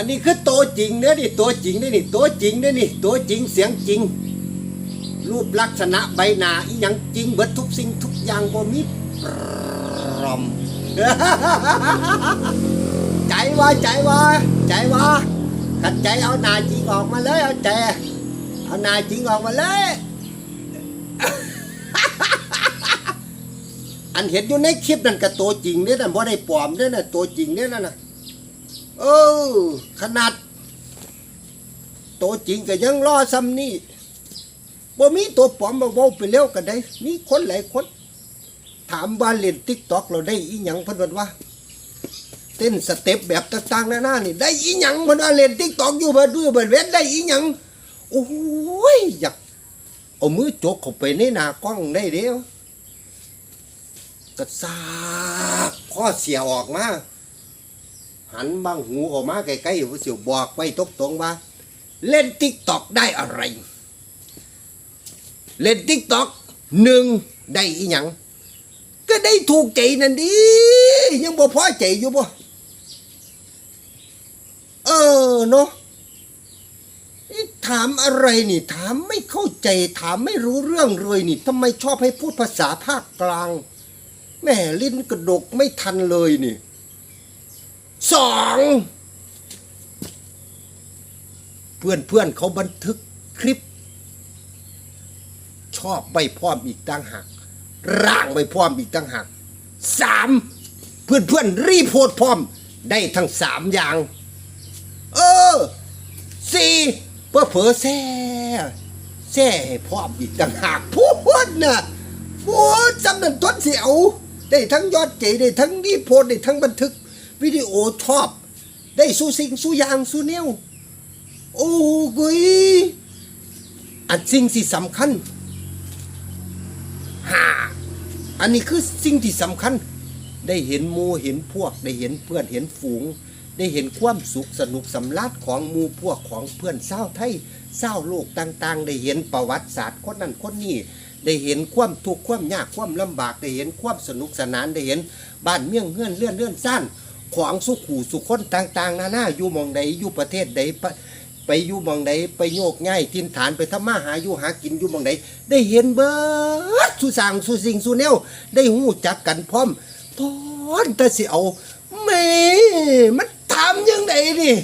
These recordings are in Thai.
อันนี้คือตัวจริงเด้อนี่ตัวจริงเด้อนี่ตัวจริงเด้อนี่ตัวจริงเสียงจริง รูปลักษณะใบหน้าอีหยังจริงเบิดทุกสิ่งทุกอย่างบ่มีปลอมใจว่าใจว่าใจว่าขัดใจเอาหนาจริงออกมาเลยเอาใจเอาหนาจริงออกมาเลย อันเห็นอยู่ในคลิปนั่นก็ตัวจริงเนี่ยนั่นบ่ได้ปลอมเนี่ยน่ะตัวจริงเนี่ยนั่นน่ะ เออ ขนาด ตัวจริงก็ยังรอซ้ำนี่บ่มีตัวปลอมมาเว้าไปแล้วก็ได้ มีคนหลายคน ถามว่าเล่นติ๊กต็อกเราได้อีหยังเพิ่นว่าว่าเต้นสเต็ปแบบต่างๆนานานี่ ได้อีหยังเพิ่นว่าเล่นติ๊กต็อกอยู่เบิดด้วยเบิดเว้นได้อีหยังโอ้ยอยากเอามือจกเข้าไปในหน้ากล้องได้เดียวก็ซากข้อเสียออกมา หันบางหูออกมาใกล้ๆอยู่เสียวบอกไว้ตรงว่า เล่นติ๊กต็อกได้อะไร เล่นติ๊กต็อกหนึ่งได้อีหยังก็ได้ถูกใจนั่นดิยังบ่พอใจอยู่บ่เออเนาะนี่ถามอะไรนี่ ถามไม่เข้าใจ ถามไม่รู้เรื่องเลยนี่ทำไมชอบให้พูดภาษาภาคกลางแม่ลิ้นกระดกไม่ทันเลยนี่ สองเพื่อนเพื่อนเขาบันทึกคลิป ชอบไปพร้อมอีกต่างหากร่างไปพร้อมอีกต่างหากสามเพื่อนเพื่อนรีโพดพร้อมได้ทั้งสามอย่าง เออสี่เพื่อเผอแซ่แซ่ให้พร้อมอีกต่างหากพูดนะพูดจำนันต้นเสียวได้ทั้งยอดเจได้ทั้งรีโพดได้ทั้งบันทึก วิดีโอชอบ ได้สู้สิ่งสู้อย่างสู้แนวโอ้กุยอันสิ่งที่สำคัญห้าอันนี้คือสิ่งที่สำคัญ ได้เห็นมูเห็นพวก ได้เห็นเพื่อนเห็นฝูง ได้เห็นความสุขสนุกสำลัดของมูพวกของเพื่อนเศร้าวไทยเศร้าวโลกต่าง ๆ ได้เห็นประวัติศาสตร์คนนั้นคนนี้ได้เห็นความทุกข์ความยากความลำบากได้เห็นความสนุกสนานได้เห็นบ้านเมืองเฮือนเลื่อนเลื่อนซ่าน ของสุขูสุขคนต่างๆนานาอยู่มองใดอยู่ประเทศใดไปอยู่มองใดไปโยกง่ายทินฐานไปทำมาหาอยู่หากินอยู่มองใดได้เห็นเบิดสุสางสุสิงสุแนวได้หูจักกันพร้อมพอนแต่สิเอาแม่มันทำยังไงนี่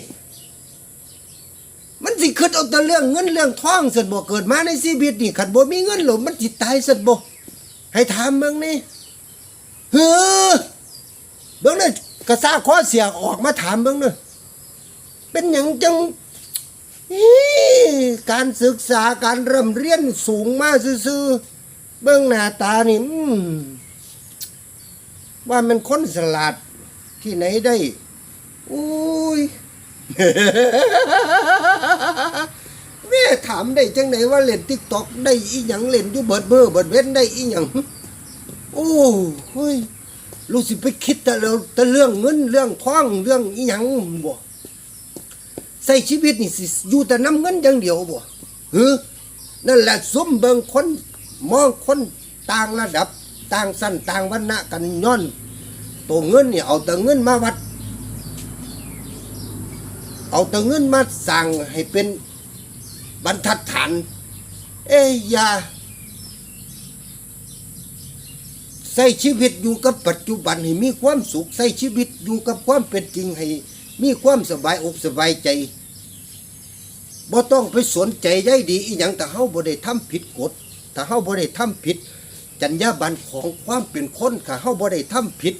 มันสิคิดเอาแต่เรื่องเงินเรื่องทองสันบ่เกิดมาในชีวิตนี่ขันบ่มีเงินหรอมันจิตตายสันบ่ให้ถามเบิ่งนี่เฮ้อเบิ่งนี่ กระซ่าข้อเสียออกมาถามเบิ่งนี่เป็นหยังจังอีการศึกษาการเริ่มเรียนสูงมากซื่อๆเบิ่งหน้าตานี่อืมว่ามันคนสลัดที่ไหนได้ อุ้ย แม่ถามได้จังไหนว่าเล่นติ๊กต็อกได้อีหยังเล่นอยู่เบิดเบอร์เบิดเว้นได้อีหยัง โอ้เฮ้ย รู้สิไปคิดแต่เรื่องแต่เรื่องเงินเรื่องทองเรื่องอีหยังบ่ใส่ชีวิตนี่สิอยู่แต่น้ำเงินอย่างเดียวบ่เฮ้นั่นแหละสมเบิงคนมองคนต่างระดับ ต่างสั้นต่างวรรณะกันย้อนตัวเงินนี่เอาแต่เงินมาวัด เอาแต่เงินมาสั่งให้เป็นบรรทัดฐาน เอ้ยย่า ใช้ชีวิตอยู่กับปัจจุบันให้มีความสุขใช้ชีวิตอยู่กับความเป็นจริงให้มีความสบายอกสบายใจบ่ต้องไปสนใจใยดีอีหยังแต่เฮาบ่ได้ทำผิดกฎถ้าเฮาบ่ได้ทำผิด จรรยาบรรณของความเป็นคนถ้าเฮาบ่ได้ทำผิด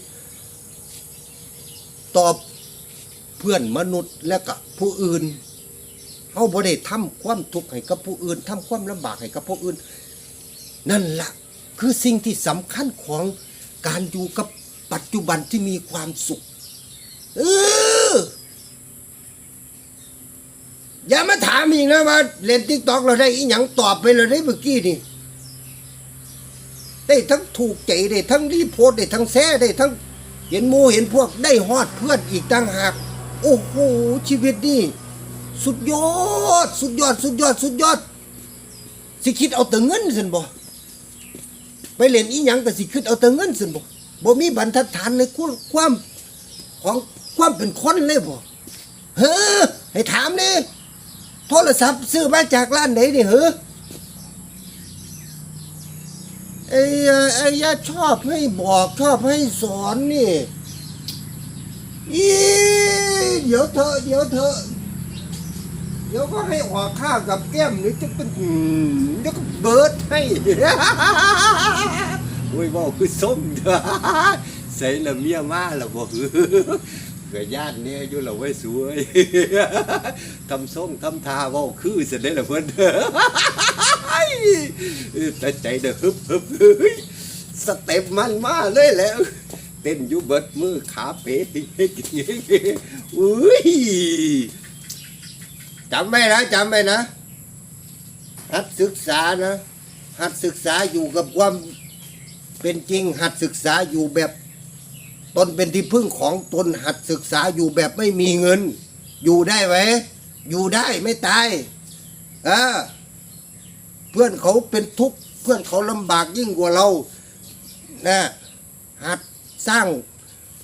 ตอบเพื่อนมนุษย์และกับผู้อื่นเขาบ่ได้ทำความทุกข์ให้กับผู้อื่นทำความลำบากให้กับผู้อื่น นั่นละ คือสิ่งที่สำคัญของการอยู่กับปัจจุบันที่มีความสุข เออ อย่ามาถามอีกนะว่า เล่นติ๊กตอกเราได้อีหยังตอบไปเลยได้เมื่อกี้นี่ได้ทั้งถูกใจได้ทั้งรีโพสได้ทั้งแซ่ได้ทั้งเห็นหมูเห็นพวกได้ฮอดเพื่อนอีกต่างหาก โอ้โหชีวิตนี่สุดยอด สุดยอด สุดยอด สุดยอด สิคิดเอาแต่เงินสินบ่ ไปเล่นอีหยังก็สิคิดเอาแต่เงินสินบ่บ่มีบรรทัดฐานในความความของความเป็นคนเลยบ่เฮ้อให้ถามนี่โทรศัพท์ซื้อมาจากร้านไหนนี่เหรอไอ้ไอ้ยาชอบให้บอกชอบให้สอนนี่อีเดี๋ยวเธอเดี๋ยวเธอ ดี๋ยวก็ให้ออกข้าวกับแก้มหรือจะเป็นอืมเดี๋ยวก็เบิร์ดให้โอ้ยบอกคือส้มเด้อใส่ละเมียมาละบอกก็ญาติเนี่ยอยู่ละไว้ยสวยทำส่งทำทาเว่าคือเสร็จได้ละเพิ่นแต่ใจเด้อฮึบฮึบเฮ้ยสเต็ปมันมาเลยแหล้วเต้นอยู่เบิดมือขาเป๋อุ้ย จำไว้นะจำไว้นะ หัดศึกษานะ หัดศึกษาอยู่กับความเป็นจริง หัดศึกษาอยู่แบบตนเป็นที่พึ่งของตนหัดศึกษาอยู่แบบไม่มีเงิน อยู่ได้ไหมอยู่ได้ไม่ตายเออเพื่อนเขาเป็นทุกข์เพื่อนเขาลำบากยิ่งกว่าเรานะหัดสร้าง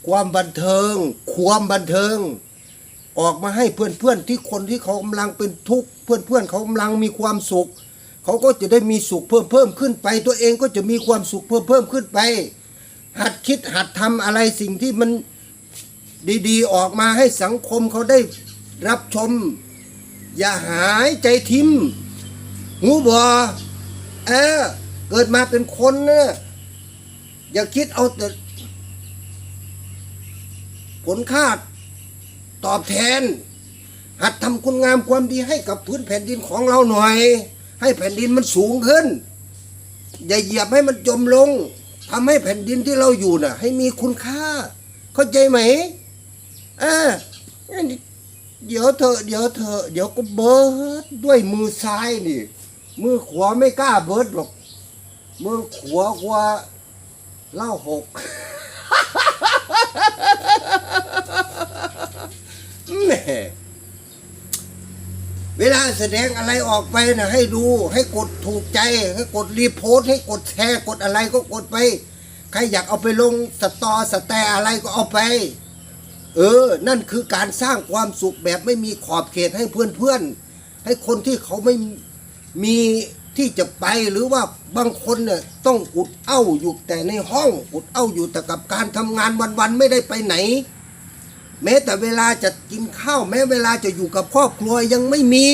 ความบันเทิง ความบันเทิง ออกมาให้เพื่อนๆที่คนที่เขากำลังเป็นทุกข์เพื่อนๆเขากำลังมีความสุข เขาก็จะได้มีสุขเพิ่มเพิ่มขึ้นไป ตัวเองก็จะมีความสุขเพิ่มเพิ่มขึ้นไป หัดคิดหัดทำอะไรสิ่งที่มันดีๆ ออกมาให้สังคมเขาได้รับชม อย่าหายใจทิมหูบอเออเกิดมาเป็นคนนะอย่าคิดเอาแต่ผลคาด ตอบแทน หัดทำคุณงามความดีให้กับพื้นแผ่นดินของเราหน่อย ให้แผ่นดินมันสูงขึ้น อย่าเหยียบให้มันจมลงทำให้แผ่นดินที่เราอยู่น่ะ ให้มีคุณค่า เข้าใจไหมอ่าเดี๋ยวเธอะเดี๋ยวเธอะเดี๋ยวก็เบิร์ดด้วยมือซ้ายนี่ มือขวาไม่กล้าเบิร์ดหรอก มือขวากว่าเล่าหก เวลาแสดงอะไรออกไปนะให้ดู ให้กดถูกใจ ให้กดรีโพสต์ให้กดแชร์กดอะไรก็กดไป ใครอยากเอาไปลงสตอสแตอะไรก็เอาไป เออ นั่นคือการสร้างความสุขแบบไม่มีขอบเขตให้เพื่อนๆ ให้คนที่เขาไม่มีที่จะไปหรือว่าบางคนเนี่ยต้องอุดเอ้าอยู่แต่ในห้อง อุดเอ้าอยู่แต่กับการทำงานวันๆไม่ได้ไปไหน แม้แต่เวลาจะกินข้าว แม้เวลาจะอยู่กับครอบครัวยังไม่มี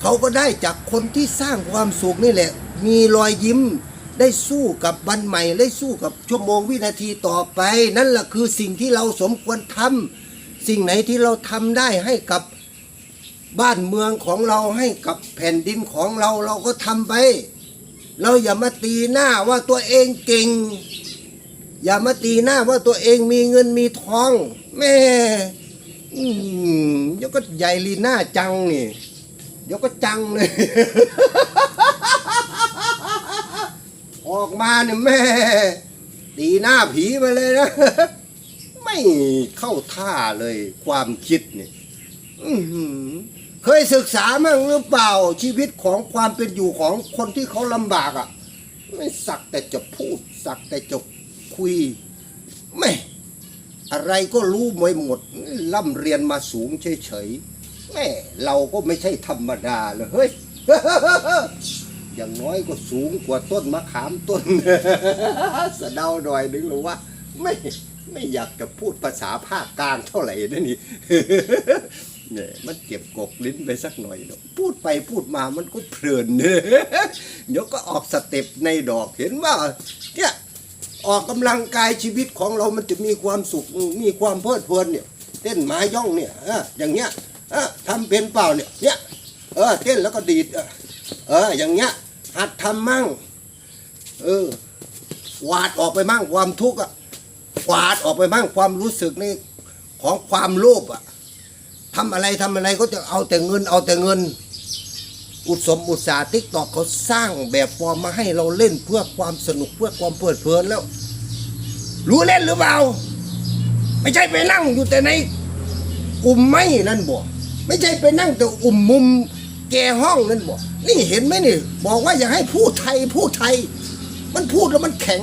เขาก็ได้จากคนที่สร้างความสุขนี่แหละ มีรอยยิ้มได้สู้กับวันใหม่ ได้สู้กับชั่วโมงวินาทีต่อไป นั่นแหละคือสิ่งที่เราสมควรทำสิ่งไหนที่เราทำได้ให้กับบ้านเมืองของเราให้กับแผ่นดินของเราเราก็ทำไป เราอย่ามาตีหน้าว่าตัวเองเก่ง อย่ามาตีหน้าว่าตัวเองมีเงินมีทองแม่ยวก็ใหญ่ลีหน้าจังนี่ยวก็จังเลย ออกมาเนี่ยแม่ ตีหน้าผีมาเลยนะ ไม่เข้าท่าเลยความคิดเนี่ยเคยศึกษามั่งหรือเปล่าชีวิตของความเป็นอยู่ของคนที่เขาลำบากอะ ไม่สักแต่จะพูด สักแต่จะ คุยไม่อะไรก็รู้ไม่หมดล่ำเรียนมาสูงเฉยๆแม่เราก็ไม่ใช่ธรรมดาเลยเฮ้ยอย่างน้อยก็สูงกว่าต้นมะขามต้นสะเดาหน่อยนึงหรือว่า ไม่ไม่อยากจะพูดภาษาภาคกลางเท่าไหร่นะนี่เนี่ยมันเก็บกกลิ้นไปสักหน่อยเนอะพูดไปพูดมามันก็เพลินเดี๋ยวก็ออกสเต็ปในดอกเห็นว่าเนี่ย ออกกำลังกายชีวิตของเรามันจะมีความสุขมีความเพลิดเพลินเนี่ย เต้นหมาย่องเนี่ยอออย่างเงี้ยเออทำเป็นเปล่าเนี่ยเนี่ยเออเต้นแล้วก็ดีดเอออย่างเงี้ยหัดทำมั่งเออวาดออกไปมั่งความทุกข์อะวาดออกไปมั่งความรู้สึกนี่ของความโลภอะทำอะไรทำอะไรก็จะเอาแต่เงินเอาแต่เงิน อุตสมอุตสาห์ทิกตอกเขาสร้างแบบฟอร์มมาให้เราเล่นเพื่อความสนุกเพื่อความเพลิดเพลินแล้ว รู้เล่นหรือเปล่า ไม่ใช่ไปนั่งอยู่แต่ในอุ่มไม่นั่นบ่ไม่ใช่ไปนั่งแต่อุ่มมุมแกห้องนั่นบ่นี่เห็นไหมนี่ บอกว่าอย่าให้พูดไทยพูดไทย มันพูดแล้วมันแข็ง